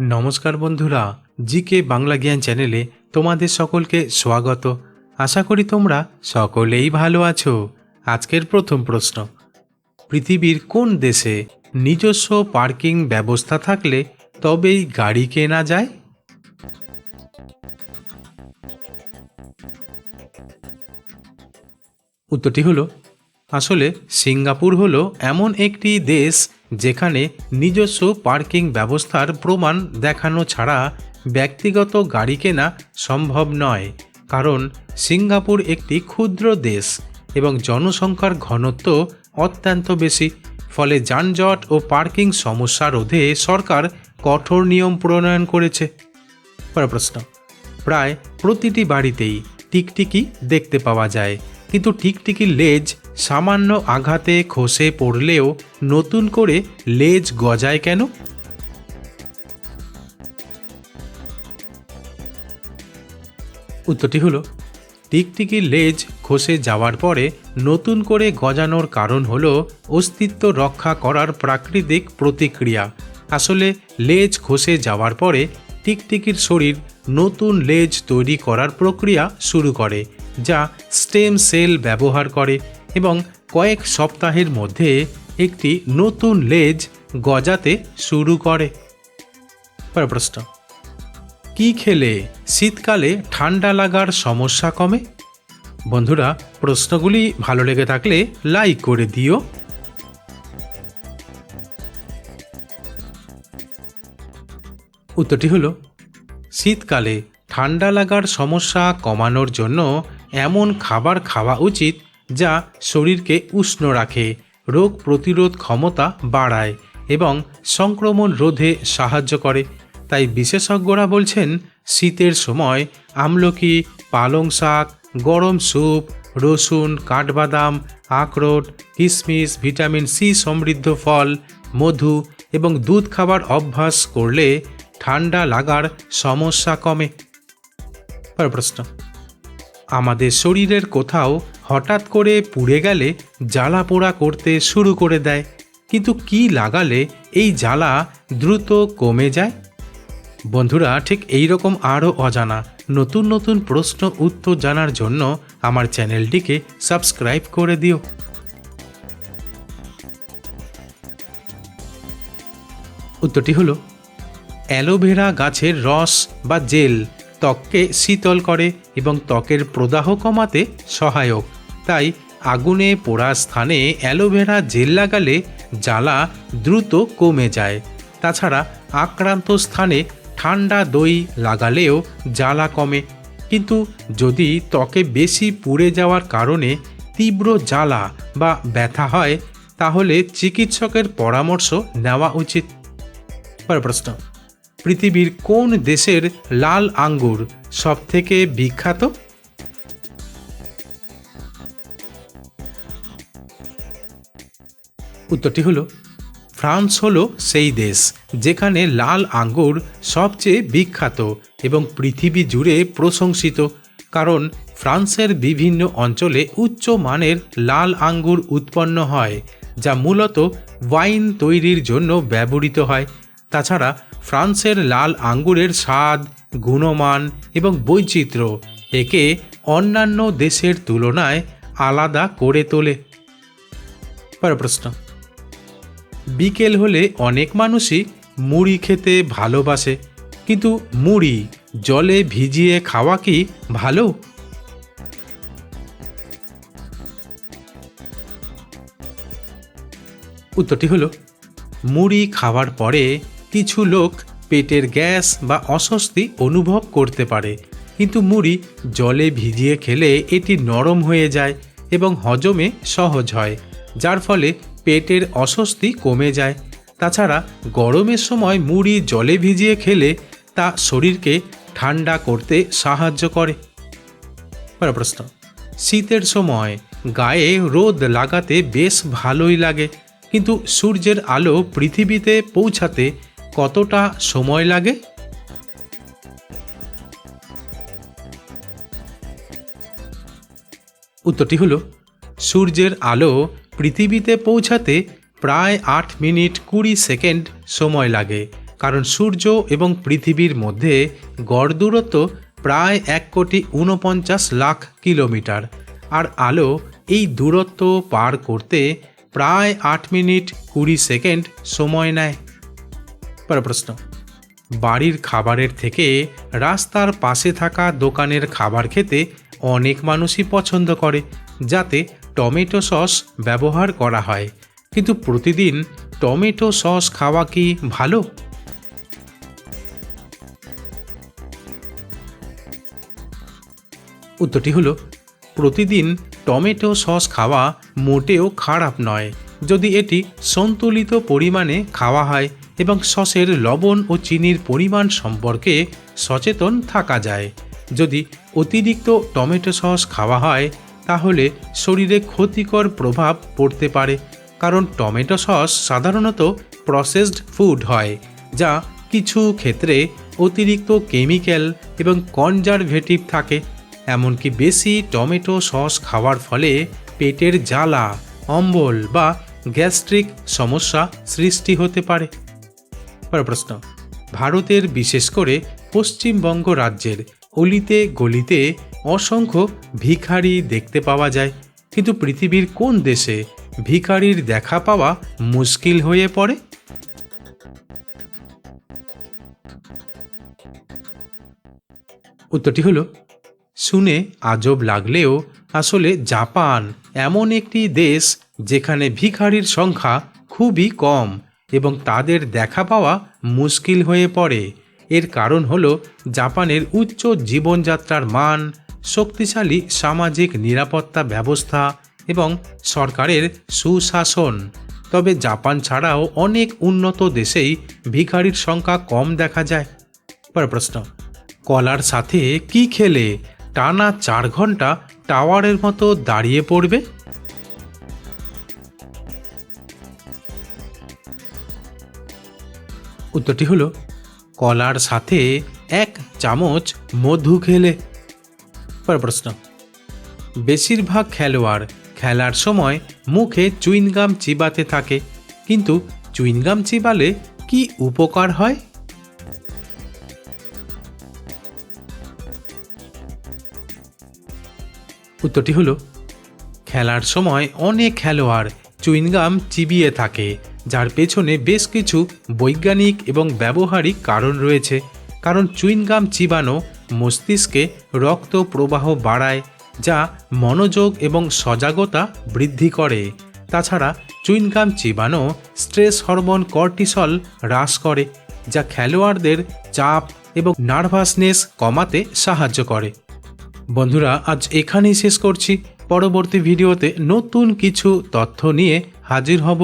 নমস্কার বন্ধুরা, জিকে বাংলা জ্ঞান চ্যানেলে তোমাদের সকলকে স্বাগত। আশা করি তোমরা সকলেই ভালো আছো। আজকের প্রথম প্রশ্ন, পৃথিবীর কোন দেশে নিজস্ব পার্কিং ব্যবস্থা থাকলে তবেই গাড়ি কেনা যায়? উত্তরটি হলো, আসলে সিঙ্গাপুর হলো এমন একটি দেশ যেখানে নিজস্ব পার্কিং ব্যবস্থার প্রমাণ দেখানো ছাড়া ব্যক্তিগত গাড়ি কেনা সম্ভব নয়। কারণ সিঙ্গাপুর একটি ক্ষুদ্র দেশ এবং জনসংখ্যার ঘনত্ব অত্যন্ত বেশি। ফলে যানজট ও পার্কিং সমস্যা রোধে সরকার কঠোর নিয়ম প্রণয়ন করেছে। প্রশ্ন। প্রায় প্রতিটি বাড়িতেই টিকটিকি দেখতে পাওয়া যায়। কিন্তু টিকটিকির লেজ সামান্য আঘাতে খসে পড়লেও নতুন করে লেজ গজায় কেন? উত্তরটি হলো টিকটিকির লেজ খসে যাওয়ার পরে নতুন করে গজানোর কারণ হল অস্তিত্ব রক্ষা করার প্রাকৃতিক প্রতিক্রিয়া। আসলে লেজ খসে যাওয়ার পরে টিকটিকির শরীর নতুন লেজ তৈরি করার প্রক্রিয়া শুরু করে, যা স্টেম সেল ব্যবহার করে এবং কয়েক সপ্তাহের মধ্যে একটি নতুন লেজ গজাতে শুরু করে। প্রশ্ন, কি খেলে শীতকালে ঠান্ডা লাগার সমস্যা কমে? বন্ধুরা, প্রশ্নগুলি ভালো লেগে থাকলে লাইক করে দিও। উত্তরটি হলো, শীতকালে ঠান্ডা লাগার সমস্যা কমানোর জন্য এমন খাবার খাওয়া উচিত যা শরীরকে উষ্ণ রাখে, রোগ প্রতিরোধ ক্ষমতা বাড়ায় এবং সংক্রমণ রোধে সাহায্য করে। তাই বিশেষজ্ঞরা বলছেন, শীতের সময় আমলকি, পালং শাক, গরম স্যুপ, রসুন, কাঠবাদাম, আখরোট কিশমিশ ভিটামিন সি সমৃদ্ধ ফল, মধু এবং দুধ খাবার অভ্যাস করলে ঠান্ডা লাগার সমস্যা কমে। প্রশ্ন। আমাদের শরীরের কোথাও হঠাৎ করে পুড়ে গেলে জ্বালা পোড়া করতে শুরু করে দেয়। কিন্তু কি লাগালে এই জ্বালা দ্রুত কমে যায়? বন্ধুরা, ঠিক এই রকম আরও অজানা, নতুন নতুন প্রশ্ন উত্তর জানার জন্য আমার চ্যানেলটিকে সাবস্ক্রাইব করে দিও। উত্তরটি হলো, অ্যালোভেরা গাছের রস বা জেল। ত্বককে শীতল করে এবং ত্বকের প্রদাহ কমাতে সহায়ক। তাই আগুনে পোড়া স্থানে অ্যালোভেরা জেল লাগালে জ্বালা দ্রুত কমে যায়। তাছাড়া আক্রান্ত স্থানে ঠান্ডা দই লাগালেও জ্বালা কমে। কিন্তু যদি ত্বকে বেশি পুড়ে যাওয়ার কারণে তীব্র জ্বালা বা ব্যথা হয়, তাহলে চিকিৎসকের পরামর্শ নেওয়া উচিত। পরের প্রশ্ন। পৃথিবীর কোন দেশের লাল আঙ্গুর সবথেকে বিখ্যাত? উত্তরটি হলো, ফ্রান্স হলো সেই দেশ যেখানে লাল আঙ্গুর সবচেয়ে বিখ্যাত এবং পৃথিবী জুড়ে প্রশংসিত, কারণ ফ্রান্সের বিভিন্ন অঞ্চলে উচ্চ মানের লাল আঙ্গুর উৎপন্ন হয়, যা মূলত ওয়াইন তৈরির জন্য ব্যবহৃত হয়। তাছাড়া ফ্রান্সের লাল আঙ্গুরের স্বাদ, গুণমান এবং বৈচিত্র্য একে অন্যান্য দেশের তুলনায় আলাদা করে তোলে। পরের প্রশ্ন। বিকেল হলে অনেক মানুষই মুড়ি খেতে ভালোবাসে, কিন্তু মুড়ি জলে ভিজিয়ে খাওয়া কি ভালো? উত্তরটি হলো, মুড়ি খাওয়ার পরে কিছু লোক পেটের গ্যাস বা অস্বস্তি অনুভব করতে পারে। কিন্তু মুড়ি জলে ভিজিয়ে খেলে এটি নরম হয়ে যায় এবং হজমে সহজ হয়, যার ফলে পেটের অস্বস্তি কমে যায়। তাছাড়া গরমের সময় মুড়ি জলে ভিজিয়ে খেলে তা শরীরকে ঠান্ডা করতে সাহায্য করে। প্রশ্ন, শীতের সময় গায়ে রোদ লাগাতে বেশ ভালোই লাগে, কিন্তু সূর্যের আলো পৃথিবীতে পৌঁছাতে কতটা সময় লাগে? উত্তরটি হলো, সূর্যের আলো পৃথিবীতে পৌঁছাতে প্রায় আট মিনিট কুড়ি সেকেন্ড সময় লাগে, কারণ সূর্য এবং পৃথিবীর মধ্যে গড় দূরত্ব প্রায় এক কোটি উনপঞ্চাশ লাখ কিলোমিটার, আর আলো এই দূরত্ব পার করতে প্রায় আট মিনিট কুড়ি সেকেন্ড সময় নেয়। পরের প্রশ্ন। বাড়ির খাবারের থেকে রাস্তার পাশে থাকা দোকানের খাবার খেতে অনেক মানুষই পছন্দ করে, যাতে টমেটো সস ব্যবহার করা হয়। কিন্তু প্রতিদিন টমেটো সস খাওয়া কি ভালো? উত্তরটি হলো, প্রতিদিন টমেটো সস খাওয়া মোটেও খারাপ নয়। যদি এটি সন্তুলিত পরিমাণে খাওয়া হয় এবং সসের লবণ ও চিনির পরিমাণ সম্পর্কে সচেতন থাকা যায়। যদি অতিরিক্ত টমেটো সস খাওয়া হয়, তাহলে শরীরে ক্ষতিকর প্রভাব পড়তে পারে, কারণ টমেটো সস সাধারণত প্রসেসড ফুড হয়, যা কিছু ক্ষেত্রে অতিরিক্ত কেমিক্যাল এবং কনজারভেটিভ থাকে। এমনকি বেশি টমেটো সস খাওয়ার ফলে পেটের জ্বালা, অম্বল বা গ্যাস্ট্রিক সমস্যা সৃষ্টি হতে পারে। প্রশ্ন, ভারতের বিশেষ করে পশ্চিমবঙ্গ রাজ্যের অলিতে গলিতে অসংখ্য ভিখারি দেখতে পাওয়া যায়। কিন্তু পৃথিবীর কোন দেশে ভিখারির দেখা পাওয়া মুশকিল হয়ে পড়ে? উত্তরটি হলো, শুনে আজব লাগলেও আসলে জাপান এমন একটি দেশ যেখানে ভিখারির সংখ্যা খুবই কম এবং তাদের দেখা পাওয়া মুশকিল হয়ে পড়ে। এর কারণ হল জাপানের উচ্চ জীবনযাত্রার মান, শক্তিশালী সামাজিক নিরাপত্তা ব্যবস্থা এবং সরকারের সুশাসন। তবে জাপান ছাড়াও অনেক উন্নত দেশেই ভিখারির সংখ্যা কম দেখা যায়। পর প্রশ্ন, কলার সাথে কি খেলে? টানা চার ঘণ্টা টাওয়ারের মতো দাঁড়িয়ে পড়বে? উত্তরটি হলো, কলার সাথে এক চামচ মধু খেলে। পরের প্রশ্ন, বেশিরভাগ খেলোয়াড় খেলার সময় মুখে চুইনগাম চিবাতে থাকে, কিন্তু চুইনগাম চিবালে কি উপকার হয়? উত্তরটি হলো, খেলার সময় অনেক খেলোয়াড় চুইনগাম চিবিয়ে থাকে যার পেছনে বেশ কিছু বৈজ্ঞানিক এবং ব্যবহারিক কারণ রয়েছে। কারণ চুইনগাম চিবানো মস্তিষ্কে রক্ত প্রবাহ বাড়ায়, যা মনোযোগ এবং সজাগতা বৃদ্ধি করে। তাছাড়া চুইনগাম চিবানো স্ট্রেস হরমোন কর্টিসল হ্রাস করে, যা খেলোয়াড়দের চাপ এবং নার্ভাসনেস কমাতে সাহায্য করে। বন্ধুরা, আজ এখানেই শেষ করছি। পরবর্তী ভিডিওতে নতুন কিছু তথ্য নিয়ে হাজির হব।